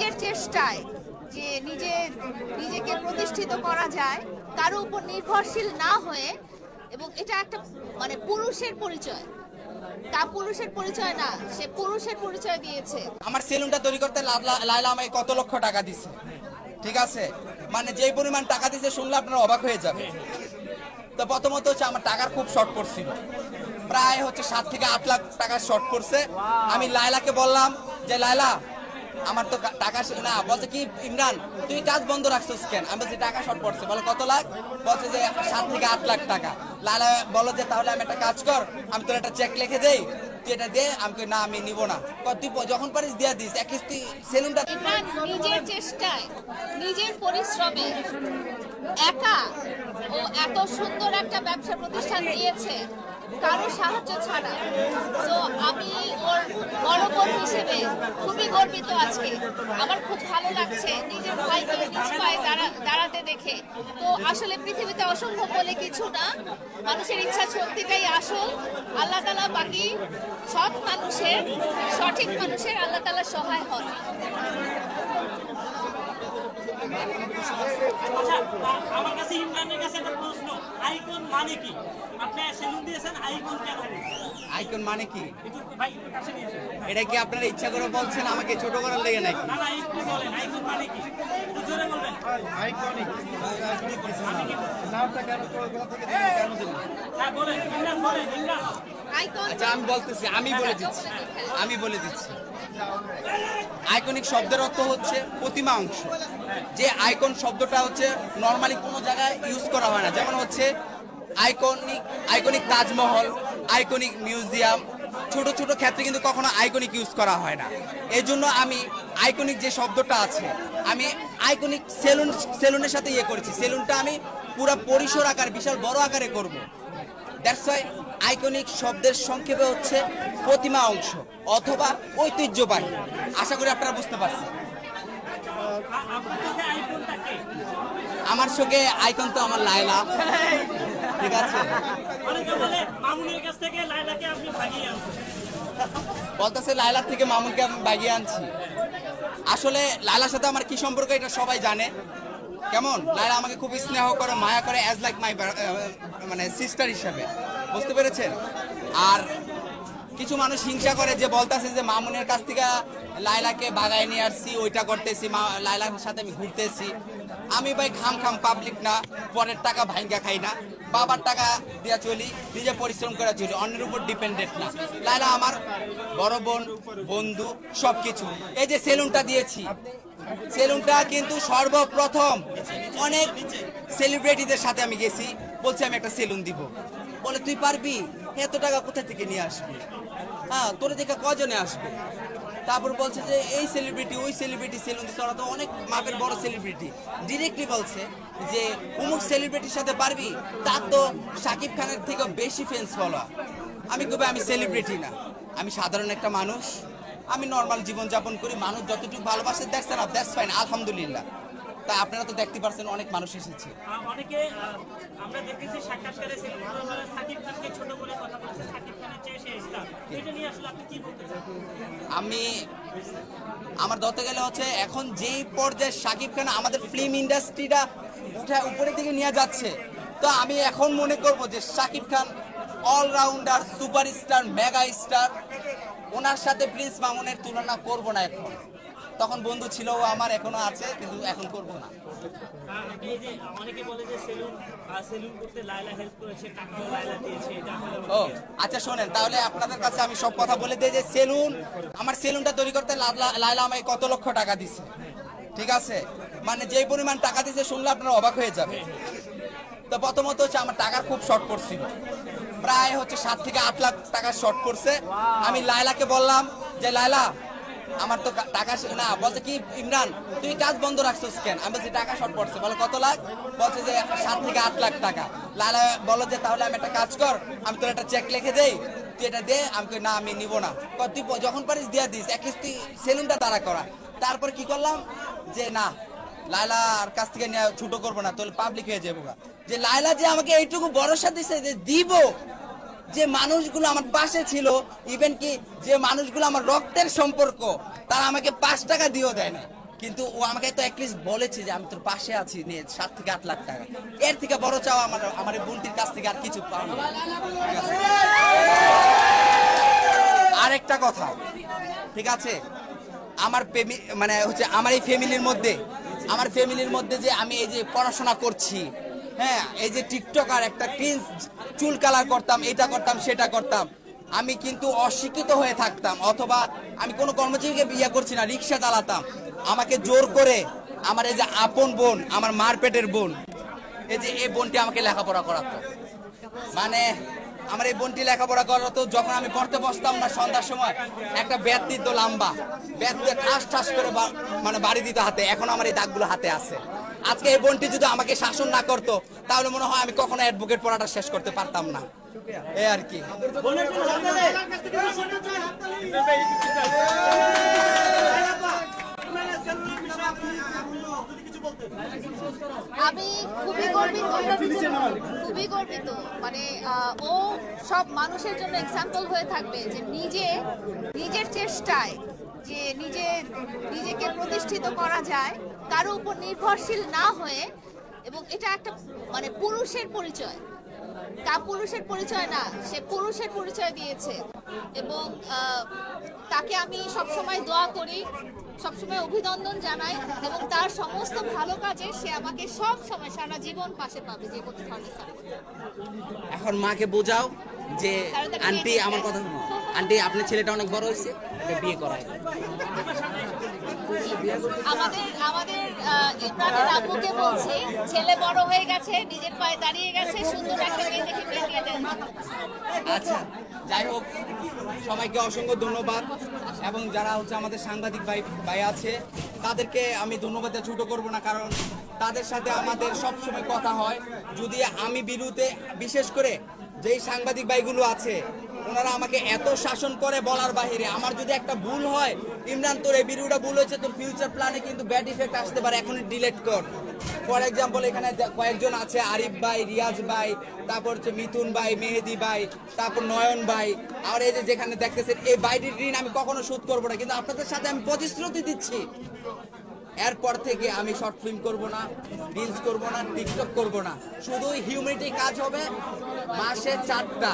নিজের চেষ্টায় যে নিজে, নিজেকে প্রতিষ্ঠিত করা যায়, কারও উপর নির্ভরশীল না হয়ে এবং এটা একটা মানে পুরুষের পরিচয়। তা পুরুষের পরিচয় না, সে পুরুষের পরিচয় দিয়েছে। আমার সেলুনটা তৈরি করতে লাইলা- আমাকে কত লক্ষ টাকা দিছে। ঠিক আছে? মানে যেই পরিমাণ টাকা দিছে শুনলে আপনারা অবাক হয়ে যাবে তো প্রথমত হচ্ছে আমার টাকার খুব শর্ট পড়ছিল প্রায় হচ্ছে সাত থেকে আট লাখ টাকা শর্ট পড়ছে আমি লাইলাকে বললাম যে লাইলা আমার তো টাকা না, বলছে কি, ইমরান, তুই কাজ বন্ধ রাখছিস কেন? আমি বলছি, টাকা শর্ট পড়ছে। বলে, কত লাখ? বলছে যে, সাত থেকে আট লাখ টাকা। লাইলা বলো যে, তাহলে আমি একটা কাজ কর, আমি তোর একটা চেক লিখে দেই। তুই এটা দে, আমি না, আমি নিব না। তুই যখন পারিস দিয়া দিস। এক কিস্তি সেলুনটা নিজের চেষ্টায়, নিজের পরিশ্রমে একা ও এত সুন্দর একটা ব্যবসা প্রতিষ্ঠান দিয়েছে। কারও সাহায্য ছাড়া। তো আমি ওর বড় হিসেবে খুবই গর্বিত আজকে। আমার খুব ভালো লাগছে নিজের ভাইকে নিজ পায়ে দাঁড়া- দাঁড়াতে দেখে। তো আসলে পৃথিবীতে অসম্ভব বলে কিছু না। মানুষের ইচ্ছা শক্তিটাই আসল। আল্লাহ তালা বাকি সৎ মানুষের, সঠিক মানুষের আল্লাহ তালা সহায় হন। আমার কাছে ইমরানের কাছে একটা প্রশ্ন আইকন মানে কি? আপনি সেলুন দিয়েছেন আইকন কেন আইকন মানে কি? একটু ভাই একটু কাছে নিয়ে এসেন। এটা কি আপনারা ইচ্ছা করে বলছেন আমাকে ছোট করার লেগে নাকি? না না একটু বলেন আইকন মানে কি? একটু জোরে বলবেন। আইকনিক নামটা কেন থেকে কেন দিলেন হ্যাঁ বলেন ইমরান বলেন ইমরান। আচ্ছা আমি বলতেছি আমি বলে দিচ্ছি আমি বলে দিচ্ছি। আইকনিক শব্দের অর্থ হচ্ছে প্রতিমা অংশ যে আইকন শব্দটা হচ্ছে নর্মালি কোনো জায়গায় ইউজ করা হয় না। যেমন হচ্ছে iconic iconic Taj Mahal, iconic museum, ছোট ছোট ক্ষেত্রে কিন্তু কখনো আইকনিক ইউজ করা হয় না। এই জন্য আমি আইকনিক যে শব্দটা আছে, আমি আইকনিক সেলুন, সেলুনের সাথে ইয়ে করেছি। সেলুনটা আমি পুরো পরিসর আকার, বিশাল বড় আকারে করব। দ্যাটস ওয়াই আইকনিক শব্দের সংক্ষেপে হচ্ছে প্রতিমা অংশ অথবা ঐতিহ্যবাহী। আশা করি আপনারা বুঝতে পারছেন। আমার সঙ্গে আইকন তো আমার লায়লা। ঠিক আছে? বলতেছে লায়লার থেকে মামুনকে আমি বাগিয়ে আনছি। আসলে লায়লার সাথে আমার কি সম্পর্ক এটা সবাই জানে। কেমন? লায়লা আমাকে খুব স্নেহ করে, মায়া করে অ্যাজ লাইক মাই মানে সিস্টার হিসাবে। বুঝতে পেরেছেন? আর কিছু মানুষ হিংসা করে যে বলতাছে যে মামুনের কাছ থেকে লায়লাকে বাগায় নিয়ে আসছি, ওইটা করতেছি, মা, লায়লার সাথে আমি ঘুরতেছি। আমি ভাই খাম খাম পাবলিক না, পরের টাকা ভাঙ্গা খাই না। বাবার টাকা দিয়া চলি, নিজে পরিশ্রম করে চলি, অন্যের উপর ডিপেন্ডেন্ট না। লায়লা আমার বড় বোন, বন্ধু, সবকিছু। এই যে সেলুনটা দিয়েছি, সেলুনটা কিন্তু সর্বপ্রথম অনেক সেলিব্রিটিদের সাথে আমি গেছি, বলছি আমি একটা সেলুন দিব। বলে, তুই পারবি? এত টাকা কোথা থেকে নিয়ে আসবি? হ্যাঁ তোর দেখে কজনে আসবে? তারপর বলছে যে, এই সেলিব্রিটি ওই সেলিব্রিটি সেলুন দিচ্ছে ওরা তো অনেক মাপের বড় সেলিব্রিটি ডিরেক্টলি বলছে যে, অমুক সেলিব্রিটির সাথে পারবি? তার তো সাকিব খানের থেকে বেশি ফ্যান্স ফলোয়ার আমি কবে আমি সেলিব্রিটি না। আমি সাধারণ একটা মানুষ। আমি নর্মাল জীবনযাপন করি। মানুষ যতটুকু ভালোবাসে দেখছেন না দ্যাটস ফাইন আলহামদুলিল্লাহ। তা আপনারা তো দেখতে পারছেন অনেক মানুষ এসেছে। অনেকে আমরা দেখেছি সাক্ষাৎকারে সাকিব খানকে ছোট করে কথা বলছে সাকিব খানের চেয়ে সে ইসলাম এটা নিয়ে আসলে আপনি কি বলতে চান? আমি আমার ধরতে গেলে হচ্ছে এখন যেই পর্যায়ে শাকিব খান আমাদের ফিল্ম ইন্ডাস্ট্রিটা উঠে উপরের দিকে নিয়ে যাচ্ছে তো আমি এখন মনে করব যে Shakib Khan allrounder superstar mega star ওনার সাথে প্রিন্স মামুনের তুলনা করব না এখন। তখন বন্ধু ছিল, ও আমার এখনও আছে, কিন্তু এখন করব না। ও আচ্ছা শোনেন, তাহলে আপনাদের কাছে আমি সব কথা বলে দিই যে সেলুন, আমার সেলুনটা তৈরি করতে লাইলা- আমাকে কত লক্ষ টাকা দিছে। ঠিক আছে? মানে যে পরিমাণ টাকা দিছে, শুনলে আপনারা অবাক হয়ে যাবে তো প্রথমত হচ্ছে আমার টাকার খুব শর্ট পড়ছিল প্রায় হচ্ছে সাত থেকে আট লাখ টাকা শর্ট পড়ছে আমি লাইলাকে বললাম যে লাইলা আমার তো টাকা না। বলছে কি, ইমরান, তুই কাজ বন্ধ রাখছিস কেন? আমি বলছি, টাকা শর্ট পড়ছে। বলে, কত লাখ? বলছে যে, সাত থেকে আট লাখ টাকা। লালা বলো যে, তাহলে আমি একটা কাজ কর, আমি তোর একটা চেক লিখে দেই। তুই এটা দে। আমি না, আমি নিব না। তুই যখন পারিস দিয়া দিস এক কিস্তি সেলুনটা দাঁড়া করা। তারপর কি করলাম? যে, না লাইলার কাছ থেকে ছোট করব না তাহলে পাবলিক হয়ে যাব যে লাইলা যে আমাকে এইটুকু ভরসা দিছে যে দিব যে মানুষগুলো আমার পাশে ছিল ইভেন কি যে মানুষগুলো আমার রক্তের সম্পর্ক, তারা আমাকে পাঁচ টাকা দিয়েও দেয় না কিন্তু ও আমাকে তো অ্যাটলিস্ট বলেছে যে, আমি তোর পাশে আছি নিয়ে সাত থেকে আট লাখ টাকা। এর থেকে বড় চাওয়া আমার আমার বোনটির কাছ থেকে আর কিছু পাও আছে? আরেকটা কথা, ঠিক আছে? আমার মানে হচ্ছে আমার এই ফ্যামিলির মধ্যে, আমার ফ্যামিলির মধ্যে যে আমি এই যে পড়াশোনা করছি হ্যাঁ এই যে টিকটকার একটা ক্রিন্স চুল কালার করতাম, এটা করতাম, সেটা করতাম। আমি কিন্তু অশিক্ষিত হয়ে থাকতাম, অথবা আমি কোনো কর্মচারীকে বিয়ে করছি না, রিক্সা চালাতাম। আমাকে জোর করে আমার এই যে আপন বোন, আমার মার পেটের বোন, এই যে এই বোনটি আমাকে লেখাপড়া করাতো। মানে আমার এই বোনটি লেখাপড়া করাতো যখন আমি পড়তে বসতাম না সন্ধ্যার সময়, একটা ব্যাট দিত লম্বা ব্যাট দিয়ে ঠাস ঠাস করে মানে বাড়ি দিত হাতে, এখন আমার এই দাগগুলো হাতে আছে। আজকে এই বোনটি যদি আমাকে শাসন না করতো, তাহলে মনে হয় আমি কখনো অ্যাডভোকেট পড়াটা শেষ করতে পারতাম না। এ আর কি। আমি খুবই গর্বিত খুবই গর্বিত। মানে ও সব মানুষের জন্য এক্সাম্পল হয়ে থাকবে যে নিজে, নিজের চেষ্টায় যে নিজে নিজেকে প্রতিষ্ঠিত করা যায় কারও উপর নির্ভরশীল না হয়ে এবং এটা একটা মানে পুরুষের পরিচয়। তা পুরুষের পরিচয় না সে পুরুষের পরিচয় দিয়েছে। এবং তাকে আমি সবসময় দোয়া করি সবসময় অভিনন্দন জানাই এবং তার সমস্ত ভালো কাজে সে আমাকে সব সময় সারা জীবন পাশে পাবে যে কোনো ধরনের এখন মাকে বোঝাও যে আন্টি আমার কথা শোনো। আন্টি আপনার ছেলেটা অনেক বড় হয়েছে। বিয়ে করায়। আমাদের আমাদের ইমরানের আব্বুকে বলছি ছেলে বড় হয়ে গেছে নিজের পায়ে দাঁড়িয়ে গেছে সুন্দর একটা মেয়ে দেখে বিয়ে দিয়ে দেন। আচ্ছা যাই হোক সবাইকে অসংখ্য ধন্যবাদ। এবং যারা হচ্ছে আমাদের সাংবাদিক ভাই ভাই আছে তাদেরকে আমি ধন্যবাদ ছোট করব না কারণ তাদের সাথে আমাদের সবসময় কথা হয়। যদি আমি বিরুদ্ধে বিশেষ করে যেই সাংবাদিক ভাইগুলো আছে ওনারা আমাকে এত শাসন করে বলার বাহিরে। আমার যদি একটা ভুল হয়, ইমরান, তোর এই ভিডিওটা ভুল হয়েছে, তোর ফিউচার প্ল্যানে কিন্তু ব্যাড ইফেক্ট আসতে পারে, এখনই ডিলেট কর। ফর এক্সাম্পল এখানে কয়েকজন আছে, আরিফ ভাই, রিয়াজ ভাই, তারপর হচ্ছে মিথুন ভাই, মেহেদি ভাই, তারপর নয়ন ভাই। আর এই যে যেখানে দেখতেছেন, এই বাইরের ঋণ আমি কখনো শোধ করব না, কিন্তু আপনাদের সাথে আমি প্রতিশ্রুতি দিচ্ছি। এরপর থেকে আমি শর্ট ফিল্ম করব না রিলস করব না টিকটক করব না। শুধু হিউম্যানিটি কাজ হবে, মাসে চারটা।